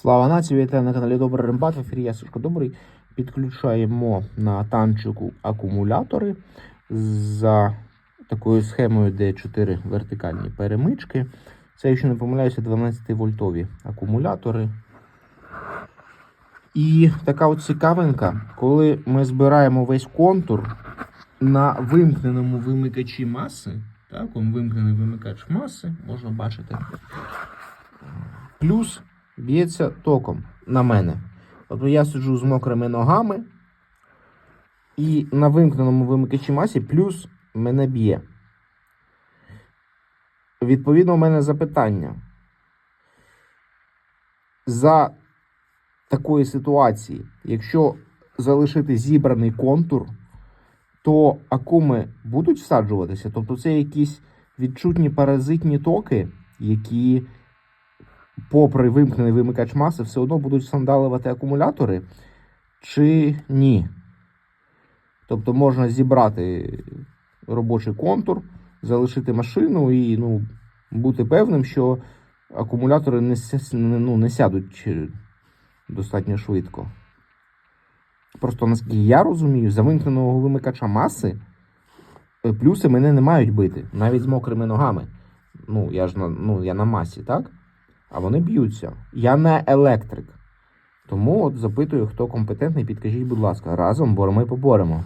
Слава нації, вітаю на каналі Добрий Рембат. В ефірі я Сашко Добрий. Підключаємо на танчику акумулятори за такою схемою, де 4 вертикальні перемички. Це, якщо не помиляюся, 12-вольтові акумулятори. І така от цікавинка, коли ми збираємо весь контур на вимкненому вимикачі маси, так, вимкнений вимикач маси, можна бачити. Плюс б'ється током на мене. Тобто я сиджу з мокрими ногами, і на вимкненому вимикачі масі плюс мене б'є. Відповідно, у мене запитання. За такої ситуації, якщо залишити зібраний контур, то акуми будуть всаджуватися? Тобто це якісь відчутні паразитні токи, які попри вимкнений вимикач маси, все одно будуть сандалувати акумулятори, чи ні? Тобто можна зібрати робочий контур, залишити машину і ну, бути певним, що акумулятори не, ну, не сядуть е, достатньо швидко. Просто наскільки я розумію, за вимкненого вимикача маси е, плюси мене не мають бити, навіть з мокрими ногами. Ну, я ж на, ну, я на масі, так? А вони б'ються. Я не електрик. Тому от запитую, хто компетентний, підкажіть, будь ласка, разом боремо і поборемо.